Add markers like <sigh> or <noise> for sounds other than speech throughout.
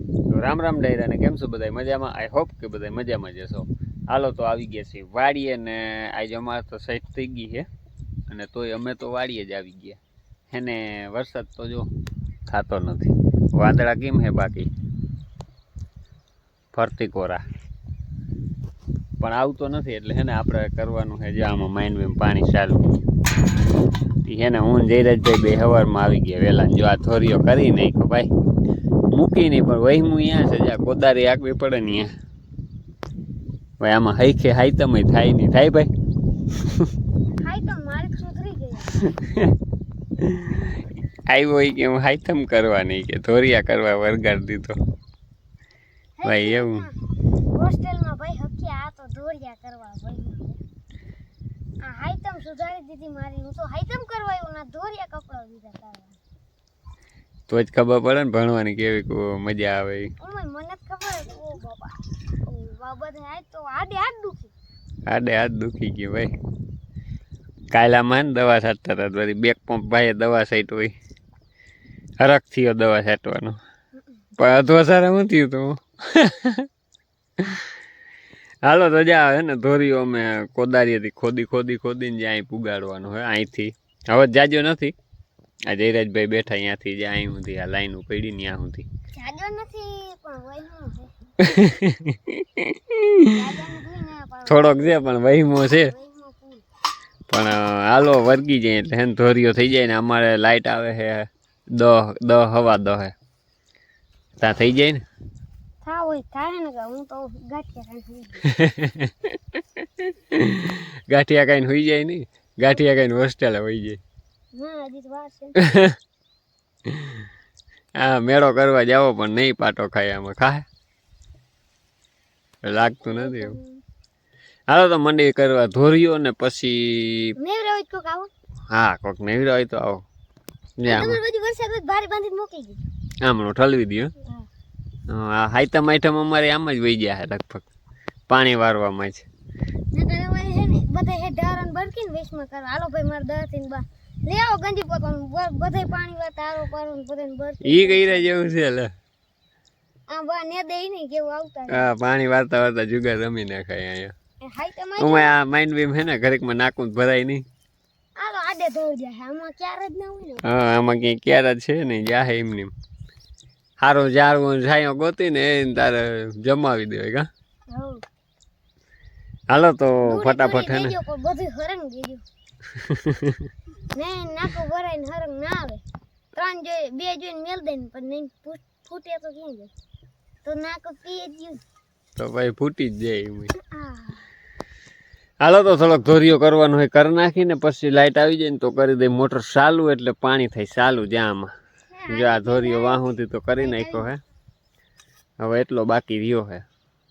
તો રામ રામ ડાયરાને કેમ છો બધા મજામાં? આઈ હોપ કે બધા મજામાં જશો હાલો તો આવી ગયા છે વાડીએ ને આજે અમારે તો સેટ થઈ ગઈ છે અને તોય અમે તો વાડીએ જ આવી ગયા. હેને વરસાદ તો જો થતો નથી. વાદળા કેમ હે બાકી? ફરતી કોરા. પણ આવતો નથી એટલે હે ને આપણે કરવાનું છે જે આમાં માઇન્ડ પાણી ચાલુ. ઈ હે જયરાજભાઈ બે હવારમાં આવી ગયા વહેલા જો આ થોરીઓ કરી નાખ્યો ભાઈ. મૂકી નહીં પણ વહીમું અહીંયા છે જ્યાં કોદારી આગવી પડે ને અહીંયા. ભાઈ આમાં હૈખે હાઈતમય થાય નહીં. થાય ભાઈ? આવ્યો હોય કે હું હાઈતમ કરવાની કે ધોરિયા કરવા વરગાડ દીધો. ભાઈ એવું. હોસ્ટેલમાં ભાઈ હકી આ તો ધોરિયા કરવા ભાઈ આ હાઈતમ સુધારી દીધી મારી હું તો હાઈતમ કરવા ના ધોરિયા કપડા દીધા કરવા તો જ ખબર પડે ને ભણવાની કેવી મજા આવે મને ખબર ઓ બાબા. બાબા આજ તો આડે આડ દુખી. આડે હાથ દુખી ગયો ભાઈ. કાયલામાં ને દવા છાંટતા હતા તો બેક પંપ ભાઈએ દવા છાંટ હોય હરખ થયો દવા છાંટવાનો. પણ અથવા સારા હું થયું તું? હાલો તો જા હે ને ધોરીઓ અમે કોદારીએથી ખોદી ખોદી ખોદીને જ્યાં અહીં પુગાડવાનું હોય અહીંથી. હવે જાજો નથી. આ જયરાજભાઈ બેઠા અહીંયાથી જે અહીં સુધી આ લાઈન પડી ત્યાં સુધી. નથી પણ છે. <laughs> થોડોક છે પણ વહીમો છે. પણ હાલો વર્ગી જાય એટલે હેન ધોરીઓ થઈ જાય ને અમારે લાઇટ આવે છે દહ દહ હવા દહે. ત્યાં થઈ જાય ને? <laughs> ગાંઠિયા કાંઈ હોઈ જાય નહીં. ગાંઠિયા કાંઈ હોસ્ટેલે હોઈ જાય. <laughs> હા મેળો કરવા જાવો પણ નહીં પાટો ખાય આમાં. ખાય લાગતું નથી એવું હાલો તો મંડી કરવા ધોર્યો ને પછી હા કોક નવી હોય તો આવો. આમણું ઠલવી દો હા. આ હાઈતમ આઈટમ અમારે આમ જ વહી ગયા લગભગ. પાણી વારવામાં જ. બધા હે ઢારણ બરકીને વેશમાં કરવા. હાલો ભાઈ મારે દસથી બા. લે આવો ગંજી પોતાનું બધે પાણી વાત આરો પારો બધાને બરકી ઈ કઈ રહ્યા જેવું છે લે? આ બા ને દે ને કેવું આવતા હા પાણી વારતા વારતા જુગાર રમી નાખાય અહીંયા. હાઈ તમારે હું આ માઇન્ડ બીમ હે ને ઘડીકમાં નાખું તો ભરાય નહીં. આ તો આડે ધોઈ જાય. આમાં ક્યારે જ ના હોય ને. હા આમાં ક્યાંય ક્યારે છે ને જાહે એમની હારો ઝાડવું જાયો ગોતી ને એને તારે જમાવી દેવાય કા? હાલો તો ફટાફટ હે ને. બધું હરંગ દેજો ને નાકો ભરાઈને હરંગ ના આવે. ત્રણ જોઈ બે જોઈને મેલ દે ને પણ નહીં ફૂટ- તો ક્યાં જાય તો નાકો પીએ ગયું તો ભાઈ ફૂટી જ જાય એમ હાલો તો થોડોક ધોરીઓ કરવાનો હોય કરી નાખીને પછી લાઇટ આવી જાય ને તો કરી દે. મોટર ચાલુ એટલે પાણી થાય ચાલુ જ્યાં આમાં જો આ ધોરીઓ વાહુથી તો કરી નાખ્યો હે. હવે એટલો બાકી રહ્યો હે.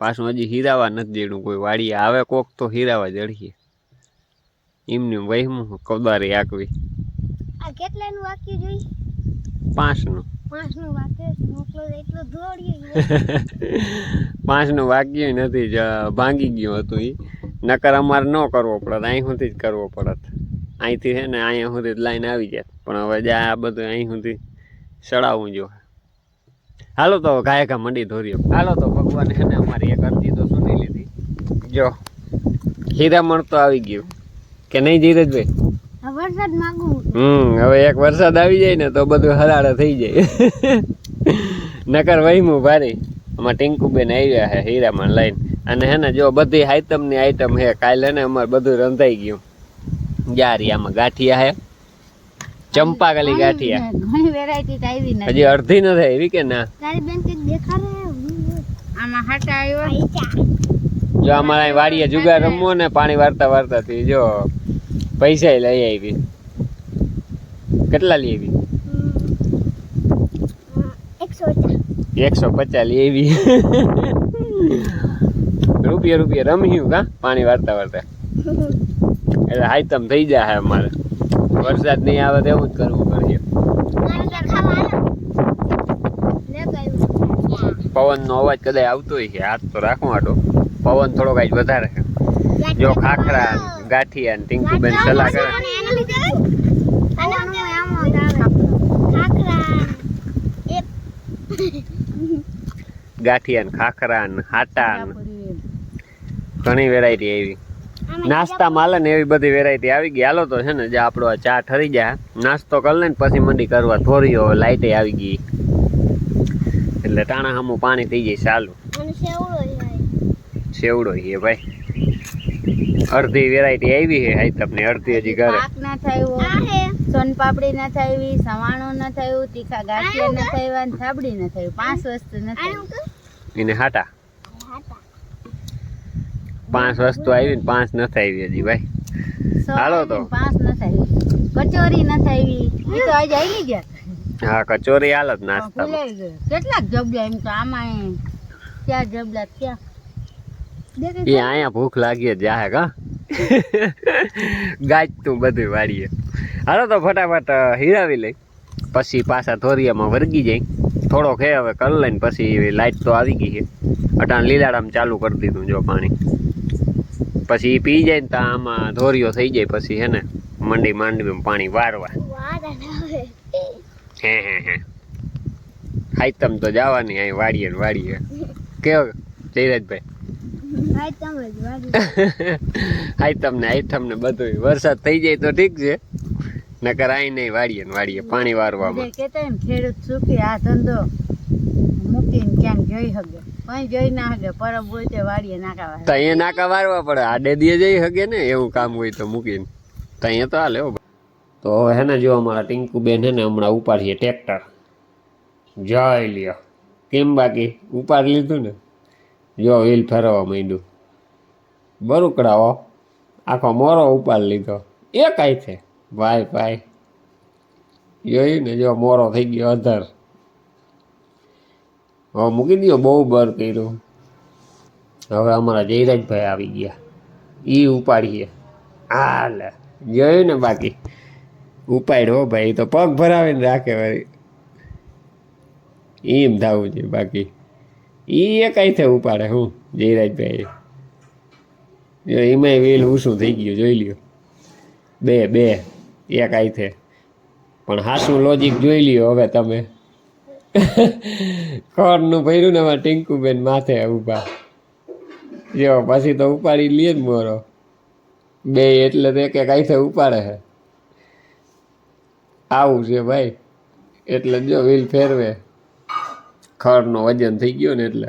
પાછું હજી હીરાવા નથી જેડું કોઈ. વાડીએ આવે કોક તો હીરાવા જડીએ એમની વહીમું કોદારી આકવી આ કેટલાનું વાક્ય જોઈ? પાંચનું. પાંચનું વાક્ય? મોકલો એટલું <laughs> પાંચનું વાક્ય નથી જ ભાંગી ગયું હતું એ નકર અમારે ન કરવો પડત અહીં સુધી જ કરવો પડત અહીંથી છે ને અહીંયા સુધી લાઈન આવી જાય. પણ હવે જ્યાં આ બધું અહીં સુધી ચડાવવું જો હાલો તો ગાય ઘા મંડી ધોર્યો. હાલો તો ભગવાને છે ને અમારી એક અરજી તો સુની લીધી. જો હીરામણ તો આવી ગયું. કે નહીં ધીરજભાઈ? વરસાદ માંગુ. હમ હવે એક વરસાદ આવી જાય ને તો બધું હરાડા થઈ જાય. નકર વહીમું ભારી. અમાર ટીંકુબેન આવ્યા છે હીરામાં લઈને. અને હે ને જો બધી આઈટમની આઈટમ હે. કાલે ને અમારે બધું રંધાઈ ગયું. જારિયામાં ગાંઠિયા હે. ચંપાકલી ગાંઠિયા. ઘણી વેરાયટી આવી ને. હજી અડધી નથી આવી કે ના? તારી બેન કંઈક દેખાડે? આમાં હાટા આવ્યો. જો અમારા વાડીએ જુગાર રમવો ને પાણી વારતા વારતા થી જો પૈસા લઈ આવી. કેટલા લઈ આવી? એકસો પચાસ. લઈ આવી. રૂપિયા રૂપિયા રમ્યું કા? પાણી વારતા વારતા. એટલે હાઈતમ થઈ જાય અમારે. વરસાદ નહીં આવે તો એવું જ કરવું પડશે પવનનો અવાજ કદાચ આવતો હોય છે. હાથ તો રાખું આટો. પવન થોડોક આજ વધારે છે. જો ખાખરા ગાંઠિયા ને ટીંકુબેન સલાહ કરે. ગાંઠિયા ને ખાખરા ને હાટા ઘણી વેરાયટી આવી. નાસ્તા માલે ને એવી બધી વેરાયટી આવી ગઈ. હાલો તો છે ને જે આપણો આ ચા ઠરી જાય નાસ્તો કરી લે ને પછી મંડી કરવા થોડી હવે લાઈટે આવી ગઈ. એટલે ટાણા સામું પાણી થઈ જાય ચાલુ અને સેવડો છે ભાઈ. અડધી વેરાયટી આવી છે હાઈ તમને અડધી હજી ઘરે. પાક ના થયું સોનપાપડી ના થાવી સવાણું ના થયું તીખા ગાંઠિયા ના થયા થાબડી ના થયું પાંચ વસ્તુ ના કહું એને હાટા. પાંચ વસ્તુ આવી ને પાંચ નથી આવી હજી ભાઈ. હાલો તો. પાંચ ના થયું કચોરી ના એ તો આજે આવી ગયા. હા કચોરી હાલત નાસ્તા કેટલાક જબલા એમ તો આમાં ક્યાં જબલા ક્યાં એ અહીંયા ભૂખ લાગી જ જાહે કા. ગાજતું બધું વાળીએ. હાલો તો ફટાફટ હિરાવી લઈ. પછી પાછા થોરિયામાં વર્ગી જાય. થોડોક હે હવે કરી લઈને પછી લાઈટ તો આવી ગઈ છે. અટાણ લીલાડામ ચાલુ કરી દીધું જો પાણી. પછી પી જાય ને તો આમાં ધોરિયો થઈ જાય પછી હે ને મંડી માંડવીમાં પાણી વારવા હે હે હે હે. હાઈતમ તો જવાની અહીં વાડીએ વાડીએ કેવો ધીરજભાઈ તમે આઈટમ ને આઈટમ ને બધું વરસાદ થઈ જાય તો ઠીક છે. નકર આઈ નહીં વાડીએ ને વાડીએ પાણી વારવામાં. કહેતા એમ ખેડૂત સુખી આ ધંધો મૂકીને ક્યાંક જોઈ હગે કઈ જોઈ ના હગે પરબ હોય તે વાડીએ નાખાવા તો અહીંયા નાકા વારવા પડે. આડે દીએ જઈ શકે ને એવું કામ હોય તો મૂકીને. તો અહીંયા તો હાલે તો હવે હે ને જો અમારા ટીંકુ બેન હે ને હમણાં ઉપાડીએ ટ્રેક્ટર. જય લ્યો. કેમ બાકી? ઉપાડી લીધું ને? જો વ્હીલ ફેરવવા માંડ્યું. બરુકડાઓ, આખો મોરો ઉપાડી લીધો. એ કાંઈ છે? ભાઈ ભાઈ. જોયું ને, જો મોરો થઈ ગયો અધર. હવે મૂકી દો બહુ બર કર્યું. હવે અમારા જયરાજભાઈ આવી ગયા. એ ઉપાડીએ. હાલે. જોયું ને બાકી? ઉપાડ્યો ભાઈ તો પગ ભરાવીને રાખે વળી. એમ થવું છે બાકી. ઈ એ કઈ થયું ઉપાડે, હું જયરાજભાઈ જો એમાંય વેલ ઊંસું થઈ ગયું, જોઈ લ્યો. બે બે, એક આઈ થે. પણ હાસું લોજિક જોઈ લ્યો હવે તમે. <laughs> ખરનું ભર્યું ને એમાં ટીંકુબેન માથે ઊભા. જો, પછી તો ઉપાડી લે જ મોરો. બે એટલે તો એક એક આઈથે ઉપાડે છે આવું છે ભાઈ. એટલે જો વ્હીલ ફેરવે. ખરનો વજન થઈ ગયો ને એટલે.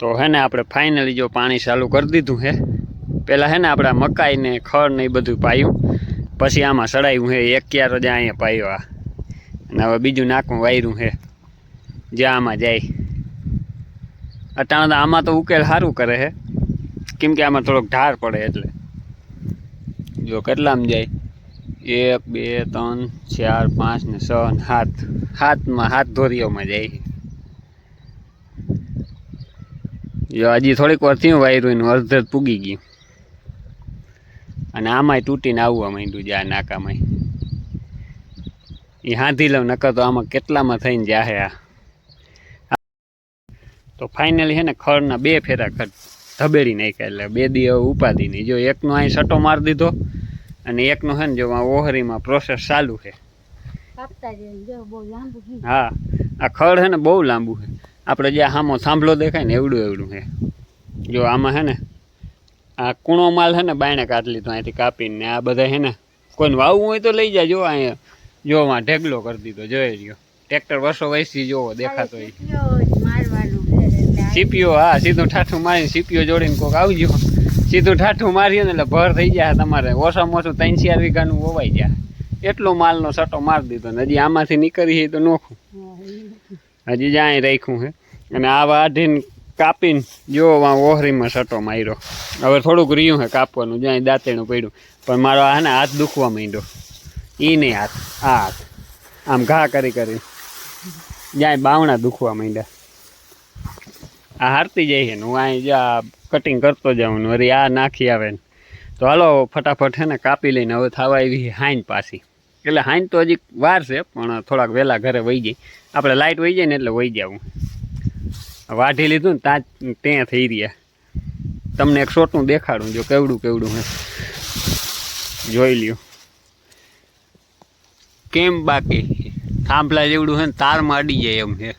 તો હે ને આપણે ફાઇનલી જો પાણી ચાલુ કરી દીધું હે. પહેલાં હે ને આપણા મકાઈ ને ખર ને એ બધું પાયું. પછી આમાં સડાયું હે, એક ક્યારો જ અહીંયા પાયો આ. અને હવે બીજું નાખું વાયરું હે, જે આમાં જાય. અટાણે આમાં તો ઉકેલ સારું કરે છે કેમ કે આમાં થોડોક ઢાર પડે એટલે. જો કેટલામાં જાય? એક, બે, ત્રણ, ચાર, પાંચ ને છ ને સાત. સાતમાં હાથ ધોરીઓમાં જાય છે જો હજી થોડીક વાર થયું વાયરું એનું અડધે પૂગી ગયું. અને આમાંય તૂટીને આવવા માંડ્યું આ નાકામાં એ હાંધી લઉં નકર તો આમાં કેટલામાં થઈને જાહે આ. તો ફાઇનલી છે ને ખળના બે ફેરા ખર ધબેડી નાખ્યા એટલે બે દી ઉપાધી નહીં. જો એકનો અહીં સટો મારી દીધો અને એકનો છે ને જો ઓહરીમાં પ્રોસેસ ચાલુ જો છે. હા આ ખળ છે ને બહુ લાંબુ છે. આપણે જે આમો સાંભળો દેખાય ને એવડું એવડું છે. જો આમાં છે ને આ કૂણો માલ છે ને બાયણે કાઢી લીધો અહીંથી કાપીને ને આ બધા છે ને કોઈને વાવવું હોય તો લઈ જાય જો અહીંયા જો આ ઢેગલો કરી દીધો જોઈ રહ્યો ટ્રેક્ટર વર્ષો વયસી જોવો દેખાતો સીપીઓ હા સીધું ઠાઠું મારીને સીપીઓ જોડીને કોક આવજો. સીધું ઠાઠું મારીએ ને એટલે ભર થઈ જાય તમારે. ઓછામાં ઓછું ત્રણ ચાર વીઘાનું વવાઈ જાય. એટલો માલનો સટો મારી દીધો ને હજી આમાંથી નીકળી તો નોખું. હજી જ્યાં રાખ્યું છે. અને આ વાઢીને કાપીને જો ઓહરીમાં સટો માર્યો. હવે થોડુંક રહ્યું હે કાપવાનું, જ્યાં દાંતેણું પડ્યું. પણ મારો આ ને હાથ દુખવા માંડ્યો. એ નહીં હાથ, આ હાથ. આમ ઘા કરી કરી. જ્યાં બાવણા દુખવા માંડ્યા. આ હારતી જાય છે હું અહીં જ્યાં કટિંગ કરતો જાઉં વળી આ નાખી આવે ને. તો હાલો, ફટાફટ છે ને કાપી લઈને હવે થવા આવી હાઈન પાછી. એટલે હાઈન તો હજી વાર છે, પણ થોડાક વહેલા ઘરે વહી જાય આપણે લાઇટ વહી જાય ને એટલે વહી જાવું. વાઢી લીધું ને ત્યાં જ ત્યાં થઈ રહ્યા. તમને એક શોટનું દેખાડું, જો કેવડું કેવડું હે. જોઈ લ્યો. કેમ બાકી? થાંભલા જેવડું છે ને તારમાં અડી જાય એમ છે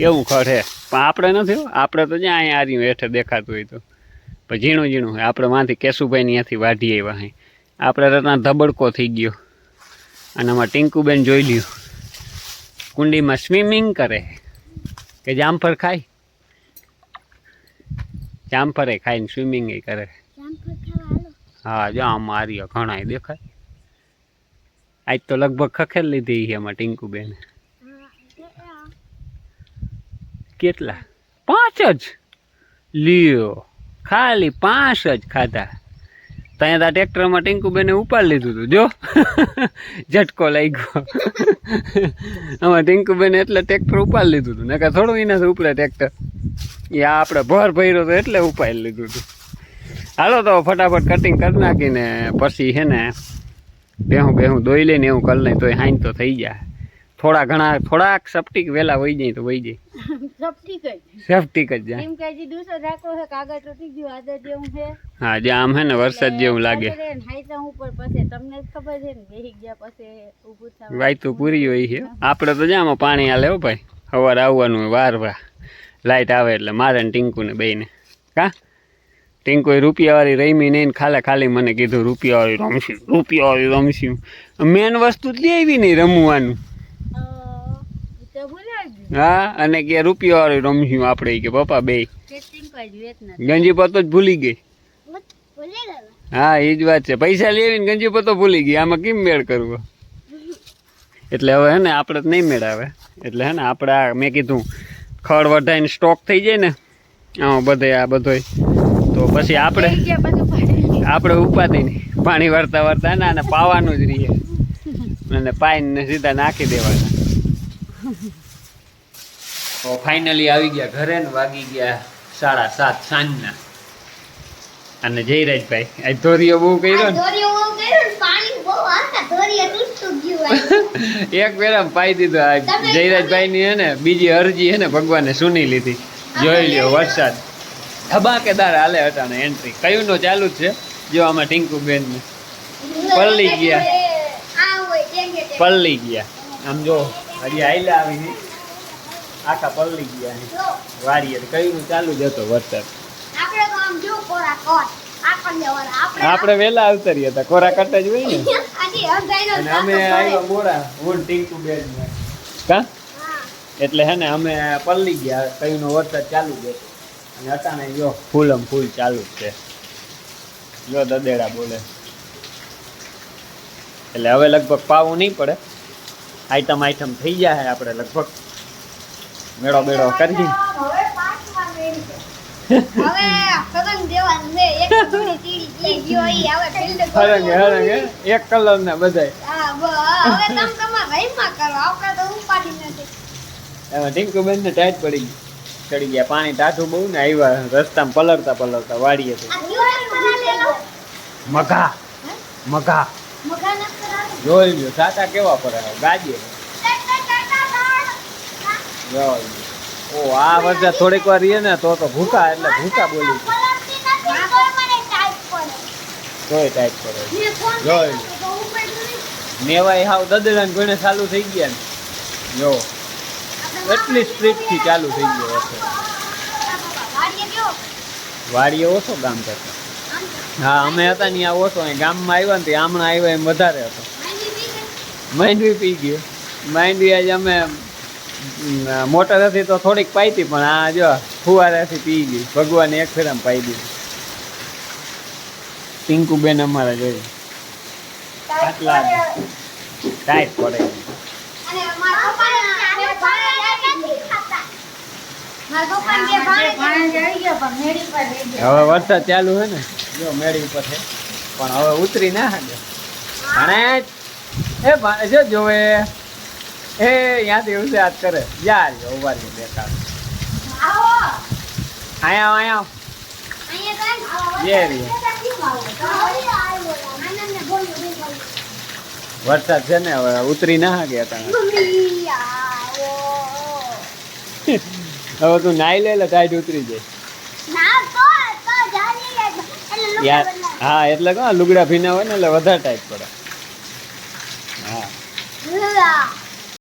એવું ખર હે. પણ આપણે નથી આપણે તો જ્યાં અહીંયા આર્યું હેઠે દેખાતું હોય તો. પણ ઝીણું ઝીણું હોય આપણે માંથી કેશુભાઈ ત્યાંથી વાઢી આવ્યા અહીં આપણે તો ત્યાં ધબડકો થઈ ગયો. અને આમાં ટિંકુબેન જોઈ લ્યું. કુંડીમાં સ્વિમિંગ કરે. કે જામફળ ખાય? જામફળે ખાઈને સ્વિમિંગ કરે. ખાવા હાલો. હા જો આમ આર્યો ઘણા દેખાય. આજ તો લગભગ ખખેર લીધી છે એમાં ટિંકુબેન કેટલા? પાંચ જ? લ્યો ખાલી પાંચ જ ખાધા. ત્યાં ત્યાં ટ્રેક્ટરમાં ટીંકુબેને ઉપાડી લીધું હતું જો. <laughs> ઝટકો લઈ ગયો <laughs> આમાં ટીંકુબેને એટલે ટ્રેક્ટર ઉપાડી લીધું હતું નકા થોડું એનાથી ઉપડે ટ્રેક્ટર. એ આપણે ભર ભર્યો તો એટલે ઉપાડી લીધું હતું હાલો તો ફટાફટ કટિંગ કરી નાખીને પછી છે ને બેહું બેહું દોઈ લઈને એવું કરી લઈ તોય હાઈન તો થઈ જાય. થોડા ઘણા થોડાક સપટીક વેલા વહી જાય તો વહી જાય. <laughs> સેફ્ટિક જ. જાય એમ કે જે દૂસરો રાખો છે કાગળ તૂટી ગયું આદર જેવું છે હા જે આમ હે ને વરસાદ જેવું લાગે. હાઈતા ઉપર પછી તમને ખબર છે ને બેહી ગયા પછી ઊભું થવા વાયતું પૂરી હોય છે. આપણે તો જામાં પાણી આલે હો ભાઈ. સવારે આવવાનું હોય વાર વાર. લાઇટ આવે એટલે મારે ને ટીંકુને બેયને. કા? ટીંકુએ રૂપિયાવાળી રમી નહીં ખાલે ખાલી મને કીધું રૂપિયાવાળી રમશું રૂપિયાવાળી રમશું. મેન વસ્તુ જ લઈ આવી નહીં રમવાનું. હા અને કે રૂપિયાવાળી રમશું આપણે કે પપ્પા બે ગંજી પતો જ ભૂલી ગઈ. હા એ જ વાત છે. પૈસા લેવીને ગંજી પતો ભૂલી ગઈ. આમાં કેમ મેળ કરવો? એટલે હવે હે ને આપણે નહીં મેળ આવે એટલે હે ને આપણે આ મેં કીધું ખડ વઢાઈને સ્ટોક થઈ જાય ને આમાં બધે આ બધોય. તો પછી આપણે આપણે ઉપાતી નહીં. પાણી વરતા વરતા ના અને પાવાનું જ રહીએ અને પાઈને સીધા નાખી દેવાના. તો ફાઇનલી આવી ગયા ઘરે ને વાગી ગયા સાડા સાત સાંજના. અને જયરાજભાઈ આ ધોરીઓ બહુ કર્યો ને. <laughs> એક વેરા પાઈ દીધો આ જયરાજભાઈ ની ને બીજી અરજી હે ને ભગવાને સુની લીધી. જોઈ લ્યો વરસાદ. ધબાકેદાર હાલે હતા ને એન્ટ્રી કયું નો ચાલુ જ છે? જો આમાં ટીંકુ બેન ને. પલ્લી ગયા. પલ્લી ગયા. આમ જો હજી આયલા આવી આખા પલળી ગયા વાડીએ કયું નું ચાલુ જ હતો વરસાદ. આપણે તો આમ જો કોરા કોટ. આપણે આપણે વેલા આવતરીએ હતા કોરા કરતા જ હોય ને. <laughs> અને અમે આવ્યા મોડા હું ટીંકુ બેન કા? એટલે હે ને અમે પલળી ગયા કયું નો વરસાદ ચાલુ જ હતો. અને અટાણે જો ફૂલમ ફૂલ ચાલુ જ છે. જો દદેડા બોલે. એટલે હવે લગભગ પાવું નહીં પડે. આઈટમ આઈટમ થઈ જાય આપણે લગભગ. મેળો મેળો કરી હવે પાંચમાં મેળી છે. હવે સગન દેવાનું છે. એક <laughs> <laughs> કલર ના બધાય. હા, બ- હવે તમ તમારા રહીમાં કરો. આપણે તો ઉપાડી નથી. એમાં ટીંકુ બેન ને ટાઈટ પડી ગઈ. ચડી ગયા. પાણી ટાઢું બહુ ને આવ્યા. રસ્તામાં પલળતા પલળતા વાડીએ. મઘા. મઘા. મગા જોઈ લો સાતા કેવા પડે? ગાડીએ. ઓ આ વરસાદ થોડીક વાર રહીએ ને તો તો ભૂકા એટલે ભૂકા બોલી. પલળતી ટાઈપ તોય. તોય કરે જોઈ. નેવાય હાવ દદડા ને ગણે ચાલુ થઈ ગયા ને. જો. એટલી સ્પીડથી ચાલુ થઈ ગયો વરસાદ. વાડીએ ઓછો ગામ કરતા. હા અમે હતા ને આ ઓછો. અહીં ગામમાં આવ્યા ને તે હમણાં આવ્યા એમ વધારે હતો. માંડવી પી ગયો. માંડવી આજે અમ, મોટર હતી તો થોડીક પાઈ હતી પણ આ જો ફુવારાથી પી ગઈ. ભગવાને એક ફેરામ પાઈ દીધી. પિંકુબેન અમારા જોઈ આટલા ટાઈટ પડે. અને મારા પપ્પાને બે ભાણે નથી ખાતા. મારા પપ્પાને બે ભાણે પાણી આવી ગયા પણ મેળી પર રહી ગયા. હવે વરસાદ ચાલુ છે ને? જો મેળી ઉપર છે. પણ હવે ઉતરી ના હાજે ભણે એ જો જોવે. એ ત્યાંથી યાદ કરે. યાર ઊભા રહી બેકાર અહીંયા આયા આયા. વરસાદ છે ને હવે ઉતરી ના ગયા તમે હવે તું નાઈ લે એટલે ટાઈટ ઉતરી જાય. હા એટલે કહો લુગડા ભીના હોય ને એટલે વધારે ટાઈટ પડે. હા.